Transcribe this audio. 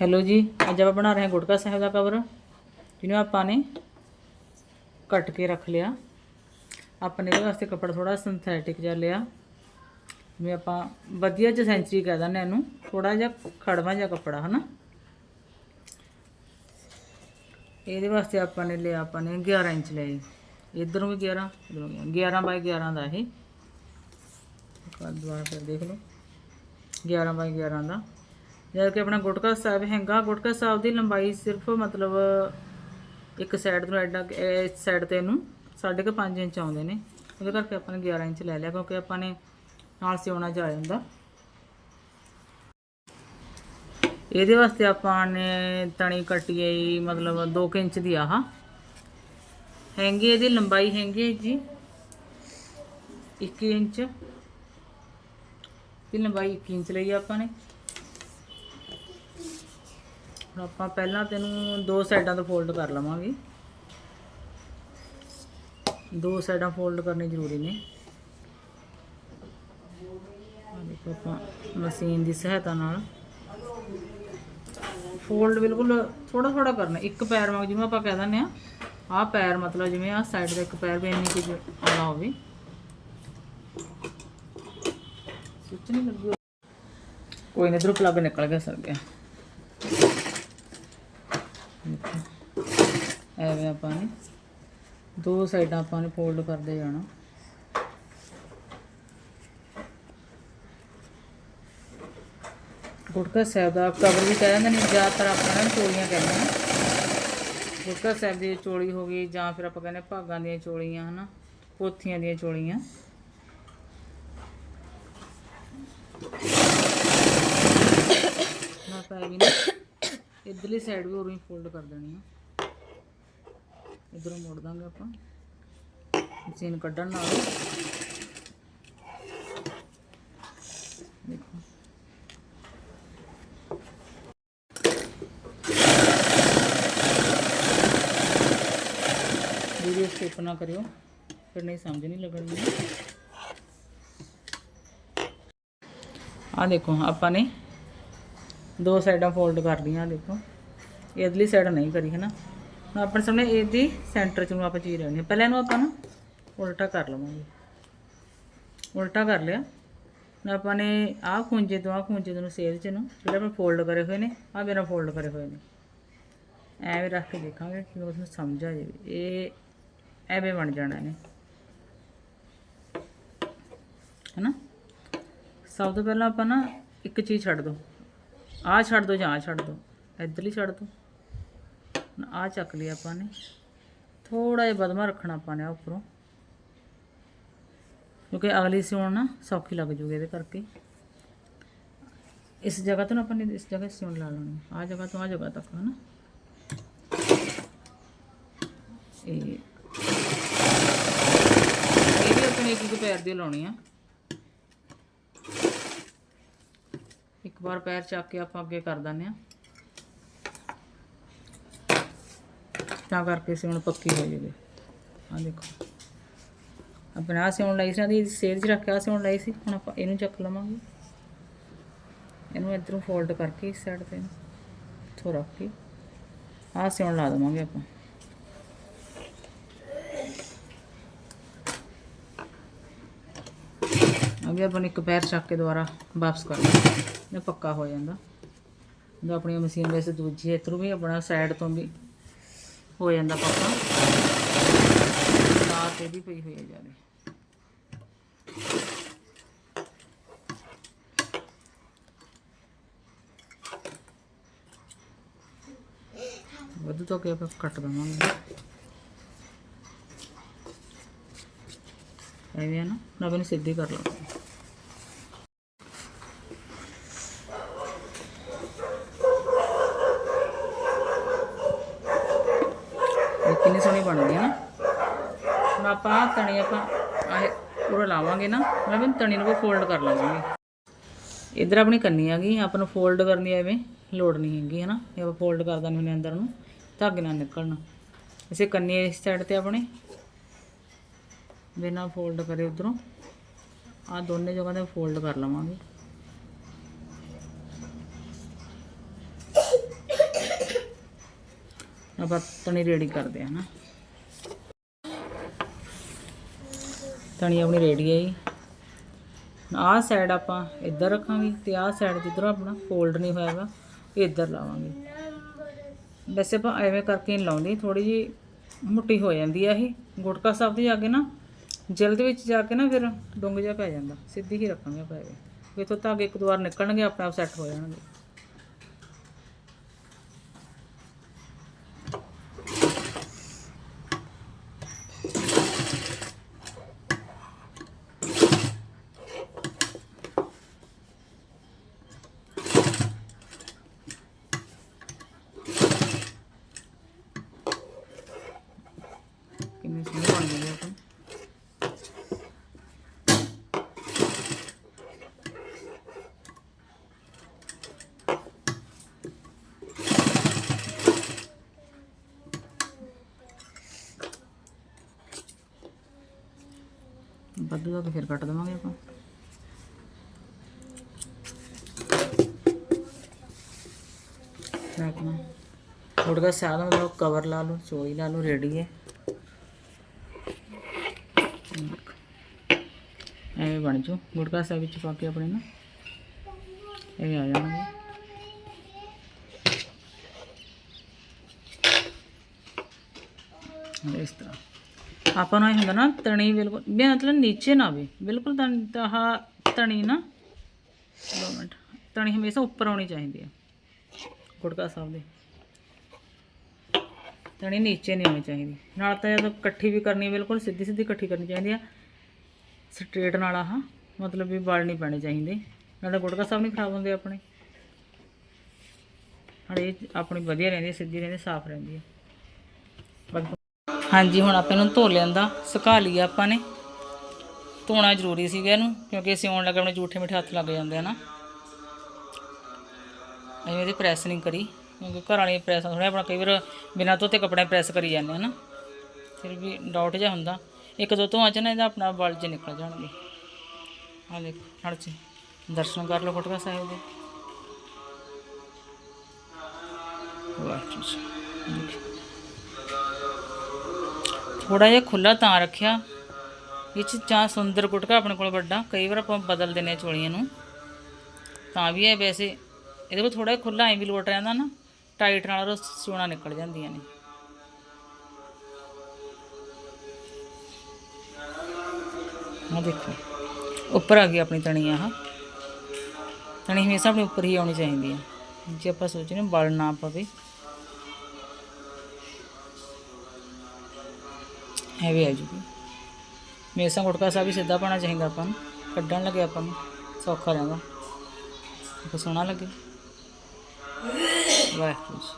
Hello ਜੀ, ਅੱਜ ਆਪਾਂ ਬਣਾ ਰਹੇ ਹਾਂ ਗੁਟਕਾ ਸਾਹਿਬ ਦਾ ਕਵਰ ਜਿਹਨੂੰ ਆਪਾਂ ਨੇ ਕੱਟ ਕੇ ਰੱਖ ਲਿਆ। ਆਪਾਂ ਨੇ ਇਹਦੇ ਵਾਸਤੇ ਕੱਪੜਾ ਥੋੜਾ ਸਿੰਥੈਟਿਕ ਜਿਹਾ ਲਿਆ। ਜਿਵੇਂ ਆਪਾਂ ਵਧੀਆ ਚ ਸੈਂਚਰੀ ਕਹਿ ਦਿੰਦੇ ਹਾਂ ਇਹਨੂੰ। ਥੋੜਾ ਜਿਹਾ ਖੜਵਾ ਜਿਹਾ ਕੱਪੜਾ, ਹਨਾ? ਇਹਦੇ ਵਾਸਤੇ ਆਪਾਂ ਨੇ ਲਿਆ, ਆਪਾਂ ਨੇ 11 ਇੰਚ ਲਿਆ ਇਧਰੋਂ ਵੀ 11 ਇਧਰੋਂ ਵੀ 11 ਬਾਈ 11 ਦਾ ਇਹ। ਦੁਬਾਰਾ ਫਿਰ ਦੇਖ ਲਓ। 11 ਬਾਈ 11 ਦਾ। ਜਦ ਕਿ ਆਪਣਾ ਗੁਟਕਾ ਸਾਹਿਬ ਹੈਗਾ ਗੁਟਕਾ ਸਾਹਿਬ ਦੀ ਲੰਬਾਈ ਸਿਰਫ ਮਤਲਬ ਇੱਕ ਸਾਈਡ ਤੋਂ ਐਡਾ ਇਸ ਸਾਈਡ ਤੇ ਇਹਨੂੰ 5.5 ਇੰਚ ਆਉਂਦੇ ਨੇ। ਉਹਦੇ ਕਰਕੇ ਆਪਾਂ ਨੇ 11 ਇੰਚ ਲੈ ਲਿਆ ਕਿਉਂਕਿ ਆਪਾਂ ਨੇ ਨਾਲ ਸਿਉਣਾ ਜਾ ਜਾਂਦਾ। ਇਹਦੇ ਵਾਸਤੇ ਆਪਾਂ ਨੇ ਤਣੀ ਕੱਟੀ ਹੈ ਜੀ, ਮਤਲਬ 2 ਇੰਚ ਦੀ ਆਹ। ਹੈਂਗੀ ਇਹਦੀ ਲੰਬਾਈ ਹੈਗੀ ਹੈ ਜੀ 21 ਇੰਚ। ਦੀ ਲੰਬਾਈ 21 ਇੰਚ ਲਈ ਆਪਾਂ ਨੇ। ਹੁਣ ਆਪਾਂ ਪਹਿਲਾਂ ਤੈਨੂੰ ਦੋ ਸਾਈਡਾਂ ਤੋਂ ਫੋਲਡ ਕਰ ਲਵਾਂਗੇ। ਦੋ ਸਾਈਡਾਂ ਫੋਲਡ ਕਰਨੀ ਜ਼ਰੂਰੀ ਨੇ। ਦੇਖੋ ਆਪਾਂ ਮਸ਼ੀਨ ਦੀ ਸਹਾਇਤਾ ਨਾਲ। ਫੋਲਡ ਬਿਲਕੁਲ ਥੋੜਾ ਥੋੜਾ ਕਰਨਾ, ਇੱਕ ਪੈਰ ਵਾਂਗ ਜਿਵੇਂ ਆਪਾਂ ਕਹਿ ਦਿੰਦੇ ਆ। ਆਹ ਪੈਰ ਮਤਲਬ ਜਿਵੇਂ ਆਹ ਸਾਈਡ ਦਾ ਇੱਕ ਪੈਰ ਵੀ ਇੰਨੀ ਕੁ ਆਉਣਾ ਹੋਵੇ। ਸੁੱਚ ਨਹੀਂ ਲੱਗੀ। ਕੋਈ ਨਹੀਂ ਇਧਰੋਂ ਪਲੱਗ ਨਿਕਲ ਗਿਆ, ਸਰ ਗਿਆ। ਐਵੇਂ ਆਪਾਂ ਨੇ ਦੋ ਸਾਈਡਾਂ ਆਪਾਂ ਨੇ ਫੋਲਡ ਕਰਦੇ ਜਾਣਾ। ਗੁਟਕਾ ਸਾਹਿਬ ਦਾ ਕਵਰ ਵੀ ਕਹਿ ਜਾਂਦੇ ਨੇ, ਜ਼ਿਆਦਾਤਰ ਆਪਾਂ ਨੇ ਚੋਲੀਆਂ ਕਹਿੰਦੇ ਨੇ। ਗੁਟਕਾ ਸਾਹਿਬ ਦੀ ਚੋਲੀ ਹੋ ਗਈ, ਜਾਂ ਫਿਰ ਆਪਾਂ ਕਹਿੰਦੇ ਭਾਗਾਂ ਦੀਆਂ ਚੋਲੀਆਂ, ਹਨਾ? ਪੋਥੀਆਂ ਦੀਆਂ ਚੋਲੀਆਂ। ਨਾ ਪੈ ਗਈ ਨਾ। ਇਧਰਲੀ ਸਾਈਡ ਵੀ ਉਰੋਂ ਫੋਲਡ ਕਰ ਦੇਣੀ ਆ। ਇਧਰੋਂ ਮੋੜ ਦਾਂਗੇ ਆਪਾਂ। ਮਸ਼ੀਨ ਕੱਢਣ ਨਾਲ। ਦੇਖੋ। ਵੀਡੀਓ ਸਕਿਪ ਨਾ ਕਰਿਓ। ਫਿਰ ਨਹੀਂ ਸਮਝ ਨਹੀਂ ਲੱਗਣੀ। ਆ ਦੇਖੋ, ਆਪਾਂ ਨੇ ਦੋ ਸਾਈਡਾਂ ਫੋਲਡ ਕਰਦੀਆਂ ਦੇਖੋ। ਇਹ ਸਾਈਡ ਨਹੀਂ ਕਰੀ ਹੈ ਨਾ ਹੁਣ ਆਪਣੇ ਸਾਹਮਣੇ ਇਹਦੀ ਸੈਂਟਰ ਚ ਨੂੰ ਆਪਾਂ ਚੀਰ ਲੈਣੀ ਪਹਿਲਾਂ ਇਹਨੂੰ ਆਪਾਂ ਨਾ ਉਲਟਾ ਕਰ ਲਵਾਂਗੇ। ਉਲਟਾ ਕਰ ਲਿਆ। ਹੁਣ ਆਪਾਂ ਨੇ ਆਹ ਖੁੰਝੇ ਤੋਂ ਆਹ ਖੁੰਝੇ ਨੂੰ ਸੇਲ ਚ ਨੂੰ ਜਿਹੜੇ ਆਪਾਂ ਫੋਲਡ ਕਰੇ ਹੋਏ ਨੇ, ਆਹ ਮੇਰਾ ਫੋਲਡ ਕਰੇ ਹੋਏ ਨੇ। ਐਵੇਂ ਰੱਖ ਕੇ ਦੇਖਾਂਗੇ ਕਿ ਉਸਨੂੰ ਸਮਝ ਆ ਜਾਵੇ। ਇਹ ਐਵੇਂ ਬਣ ਜਾਣਾ ਨੇ ਹੈਨਾ? ਸਭ ਤੋਂ ਪਹਿਲਾਂ ਆਪਾਂ ਨਾ ਇੱਕ ਚੀਜ਼ ਛੱਡ ਦੋ ਆਹ ਛੱਡ ਦੋ ਜਾਂ ਆਹ ਛੱਡ ਦੋ। ਇੱਧਰਲੀ ਛੱਡ ਦੋ। ਹੁਣ ਆਹ ਚੱਕ ਲਈ ਆਪਾਂ ਨੇ। ਥੋੜਾ ਜਿਹਾ ਬਦਮਾ ਰੱਖਣਾ ਆਪਾਂ ਨੇ ਆਹ ਉੱਪਰੋਂ। ਕਿਉਂਕਿ ਅਗਲੀ ਸਿਉਣ ਨਾ ਸੌਖੀ ਲੱਗ ਜੂਗੀ ਇਹਦੇ ਕਰਕੇ। ਇਸ ਜਗ੍ਹਾ ਤੋਂ ਨਾ ਆਪਾਂ ਨੇ ਇਸ ਜਗ੍ਹਾ ਸਿਉਣ ਲਾ ਲੈਣੀ। ਆਹ ਜਗ੍ਹਾ ਤੋਂ ਆਹ ਜਗ੍ਹਾ ਤੱਕ, ਹਨਾ? ਇਹ ਇਹ ਵੀ ਆਪਣੇ ਇੱਕ ਇੱਕ ਪੈਰ ਦੀ ਲਾਉਣੀ ਆ। ਇੱਕ ਵਾਰ ਪੈਰ ਚੱਕ ਕੇ ਆਪਾਂ ਅੱਗੇ ਕਰ ਦਿੰਦੇ ਆ ਤਾਂ ਕਰਕੇ ਸਿਉਣ ਪੱਕੀ ਹੋ ਜਾਵੇ। ਆ ਦੇਖੋ। ਆਪਣਾ ਆਹ ਸਿਉਣ ਲਈ ਸੀ ਨਾ ਦੀ ਸੇਲ 'ਚ ਰੱਖਿਆ ਸਿਉਣ ਲਈ ਸੀ। ਹੁਣ ਆਪਾਂ ਇਹਨੂੰ ਚੱਕ ਲਵਾਂਗੇ। ਇਹਨੂੰ ਇਧਰੋਂ ਫੋਲਡ ਕਰਕੇ ਇਸ ਸਾਈਡ ਤੇ ਥੋ ਰੱਖ ਕੇ ਆਹ ਸਿਉਣ ਲਾ ਦੇਵਾਂਗੇ ਆਪਾਂ। ਅੱਗੇ ਆਪਾਂ ਨੇ ਇੱਕ ਪੈਰ ਚੱਕ ਕੇ ਦੁਬਾਰਾ ਵਾਪਸ ਕਰ ਲੈਣਾ ਇਹ ਪੱਕਾ ਹੋ ਜਾਂਦਾ। ਜਦੋਂ ਆਪਣੀ ਮਸ਼ੀਨ ਵੈਸੇ ਦੂਜੀ ਹੈ ਇਧਰੋਂ ਵੀ ਆਪਣਾ ਸਾਈਡ ਤੋਂ ਵੀ ਹੋ ਜਾਂਦਾ ਪੱਕਾ। ਨਾ ਤੇ ਵੀ ਪਈ ਹੋਈ ਹੈ ਜਾਵੇ ਵੱਧ ਤੋਂ ਕਿ ਆਪਾਂ ਕੱਟ ਦਵਾਂਗੇ। ਐਵੇਂ ਹੈ ਨਾ ਨਾ ਮੈਨੂੰ ਸਿੱਧੀ ਕਰ ਲਵਾਂਗੇ ਇਹ ਕਿੰਨੀ ਸੋਹਣੀ ਬਣਦੀ ਹੈ ਨਾ ਹੁਣ ਆਪਾਂ ਆਹ ਤਣੀ ਆਪਾਂ ਆਹ ਪੂਰਾ ਨਾ, ਮੈਂ ਵੀ ਤਣੀ ਨੂੰ ਫੋਲਡ ਕਰ ਲਾਂਗੇ। ਇਧਰ ਆਪਣੀ ਕੰਨੀ ਆ ਗਈ, ਆਪਾਂ ਨੂੰ ਫੋਲਡ ਕਰਨੀ ਐਵੇਂ ਲੋੜ ਨਹੀਂ ਹੈਗੀ ਹੈ ਨਾ ਇਹ ਆਪਾਂ ਫੋਲਡ ਕਰ ਦਿੰਦੇ ਹੁੰਦੇ ਅੰਦਰ ਨੂੰ, ਧਾਗੇ ਨਾਲ ਨਿਕਲਣਾ। ਇਸੇ ਕੰਨੀ ਇਸ ਸਾਈਡ ਤੇ ਆਪਣੇ ਬਿਨਾਂ ਫੋਲਡ ਕਰੇ ਉਧਰੋਂ। ਆ ਦੋਨੇ ਜਗ੍ਹਾ ਤੇ ਫੋਲਡ ਕਰ ਲਵਾਂਗੇ। ਆਪਾਂ ਤਣੀ ਰੈਡੀ ਕਰਦੇ ਆ ਨਾ ਤਣੀ ਆਪਣੀ ਰੈਡੀ ਹੈ ਜੀ। ਆਹ ਸਾਈਡ ਆਪਾਂ ਇੱਧਰ ਰੱਖਾਂਗੇ ਤੇ ਆਹ ਸਾਈਡ ਜਿੱਧਰੋਂ ਆਪਣਾ ਫੋਲਡ ਨਹੀਂ ਹੋਇਆਗਾ ਇੱਧਰ ਲਾਵਾਂਗੇ। ਵੈਸੇ ਆਪਾਂ ਐਵੇਂ ਕਰਕੇ ਨਹੀਂ ਲਾਉਂਦੇ ਥੋੜੀ ਜੀ ਮੁੱਟੀ ਹੋ ਜਾਂਦੀ ਆ ਇਹ। ਗੁਟਕਾ ਸਾਹਿਬ ਦੀ ਜਾ ਕੇ ਨਾ, ਜਲਦ ਵਿੱਚ ਜਾ ਕੇ ਨਾ ਫਿਰ ਡੁੰਗ ਜਿਹਾ ਪੈ ਜਾਂਦਾ। ਸਿੱਧੀ ਹੀ ਰੱਖਾਂਗੇ ਆਪਾਂ ਐਵੇਂ ਤੋਂ ਤੱਕ ਇੱਕ ਦੋ ਵਾਰ ਨਿਕਲਣਗੇ, ਆਪਣੇ ਆਪ ਸੈੱਟ ਹੋ ਜਾਣਗੇ ਕਿੰਨੇ ਸੋਹਣੇ ਬਣ ਗਏ ਆਪਾਂ ਕੱਦੂ ਦਾ ਫਿਰ ਕੱਟ ਦੇਵਾਂਗੇ ਆਪਾਂ। ਰੱਖਣਾ ਥੋੜਾ ਸਾਰਾ ਮਤਲਬ ਕਵਰ ਲਾ ਲਓ ਚੋਈ ਲਾ ਲਓ ਰੈਡੀ ਹੈ। ਐਵੇਂ ਬਣ ਜੂ ਗੁੜਕਾ ਸਾਹਿਬ ਵਿੱਚ ਪਾ ਕੇ ਆਪਣੇ ਨਾ। ਐਵੇਂ ਆ ਜਾਣਗੇ। ਇਸ ਤਰ੍ਹਾਂ। ਆਪਾਂ ਨੂੰ ਇਹ ਹੁੰਦਾ ਨਾ ਤਣੀ ਬਿਲਕੁਲ ਵੀ ਮਤਲਬ ਨੀਚੇ ਨਾ ਆਵੇ। ਬਿਲਕੁਲ ਤਣ ਆਹ ਤਣੀ ਨਾ, ਦੋ ਮਿੰਟ। ਤਣੀ ਹਮੇਸ਼ਾ ਉੱਪਰ ਆਉਣੀ ਚਾਹੀਦੀ ਹੈ ਗੁੜਕਾ ਸਾਹਿਬ ਦੇ। ਤਣੀ ਨੀਚੇ ਨਹੀਂ ਆਉਣੀ ਚਾਹੀਦੀ। ਨਾਲ ਤਾਂ ਜਦੋਂ ਇਕੱਠੀ ਵੀ ਕਰਨੀ ਬਿਲਕੁਲ ਸਿੱਧੀ ਸਿੱਧੀ ਇਕੱਠੀ ਕਰਨੀ ਚਾਹੀਦੀ ਆ। ਸਟ੍ਰੇਟ ਨਾਲ ਆਹ, ਮਤਲਬ ਵੀ ਵਲ ਨਹੀਂ ਪੈਣੇ ਚਾਹੀਦੇ। ਨਾਲੇ ਗੁੜਕਾ ਸਾਹਿਬ ਨਹੀਂ ਖਰਾਬ ਹੁੰਦੇ ਆਪਣੇ। ਨਾਲੇ ਇਹ ਆਪਣੀ ਵਧੀਆ ਰਹਿੰਦੀ ਸਿੱਧੀ ਰਹਿੰਦੀ ਸਾਫ਼ ਰਹਿੰਦੀ ਹੈ ਹਾਂਜੀ, ਹੁਣ ਆਪਾਂ ਇਹਨੂੰ ਧੋ ਲਿਆਂਦਾ, ਸੁਕਾ ਲਿਆ ਆਪਾਂ ਨੇ। ਧੋਣਾ ਜ਼ਰੂਰੀ ਸੀਗਾ ਇਹਨੂੰ, ਕਿਉਂਕਿ ਅਸੀਂ ਆਉਣ ਆਪਣੇ ਝੂਠੇ ਮਿੱਠੇ ਹੱਥ ਲੱਗ ਜਾਂਦੇ ਆ ਨਾ। ਅਸੀਂ ਇਹਦੀ ਪ੍ਰੈਸ ਨਹੀਂ ਕਰੀ, ਕਿਉਂਕਿ ਘਰ ਵਾਲੀ ਪ੍ਰੈਸ ਥੋੜਾ ਆਪਣਾ ਕਈ ਵਾਰ ਬਿਨਾਂ ਧੋਤੇ ਕੱਪੜੇ ਪ੍ਰੈਸ ਕਰੀ ਜਾਂਦੇ ਆ ਨਾ। ਫਿਰ ਵੀ ਡਾਊਟ ਜਿਹਾ ਹੁੰਦਾ। ਇੱਕ ਦੋ ਧੋਆਂ ਚ ਨਾ ਇਹਦਾ ਆਪਣਾ ਬਲ ਜੇ ਨਿਕਲ ਜਾਣਗੇ। ਆ ਦੇਖੋ ਹੜ ਚ ਦਰਸ਼ਨ ਕਰ ਲਓ ਗੁਟਕਾ ਸਾਹਿਬ ਦੇ। ਵਾਹਿਗੁਰੂ ਜੀ ਥੋੜਾ ਜਿਹਾ ਖੁੱਲਾ ਤਾਂ ਰੱਖਿਆ। ਵਿੱਚ ਚ ਚਾਹ ਸੁੰਦਰ ਗੁਟਕਾ ਆਪਣੇ ਕੋਲ ਵੱਡਾ। ਕਈ ਵਾਰ ਆਪਾਂ ਬਦਲ ਦਿੰਦੇ ਹਾਂ ਚੋਲੀਆਂ ਨੂੰ। ਤਾਂ ਵੀ ਇਹ ਵੈਸੇ ਇਹਦੇ ਕੋਲ ਥੋੜਾ ਜਿਹਾ ਖੁੱਲਾ ਐਂ ਵੀ ਲੋਟ ਰਹਿੰਦਾ ਨਾ। ਟਾਈਟ ਨਾਲ ਉਹ ਸਿਉਣਾ ਨਿਕਲ ਜਾਂਦੀਆਂ ਨੇ। ਆ ਦੇਖੋ, ਉੱਪਰ ਆ ਗਈ ਆਪਣੀ ਤਣੀ ਆਹ। ਤਣੀ ਹਮੇਸ਼ਾ ਆਪਣੇ ਉੱਪਰ ਹੀ ਆਉਣੀ ਚਾਹੀਦੀ ਹੈ। ਜੇ ਆਪਾਂ ਸੋਚਨੇ ਬਲ ਨਾ ਪਵੇ। ਹੈ ਵੀ ਆ ਜੂਗੀ। ਹਮੇਸ਼ਾ ਗੁਟਕਾ ਸਾਹਿਬ ਵੀ ਸਿੱਧਾ ਪਾਣਾ ਚਾਹੀਦਾ ਆਪਾਂ ਨੂੰ। ਕੱਢਣ ਲੱਗੇ ਆਪਾਂ ਨੂੰ। ਸੌਖਾ ਰਹਿੰਦਾ। ਸੋਹਣਾ ਲੱਗੇ। ਵਾਹਿਗੁਰੂ ਜੀ।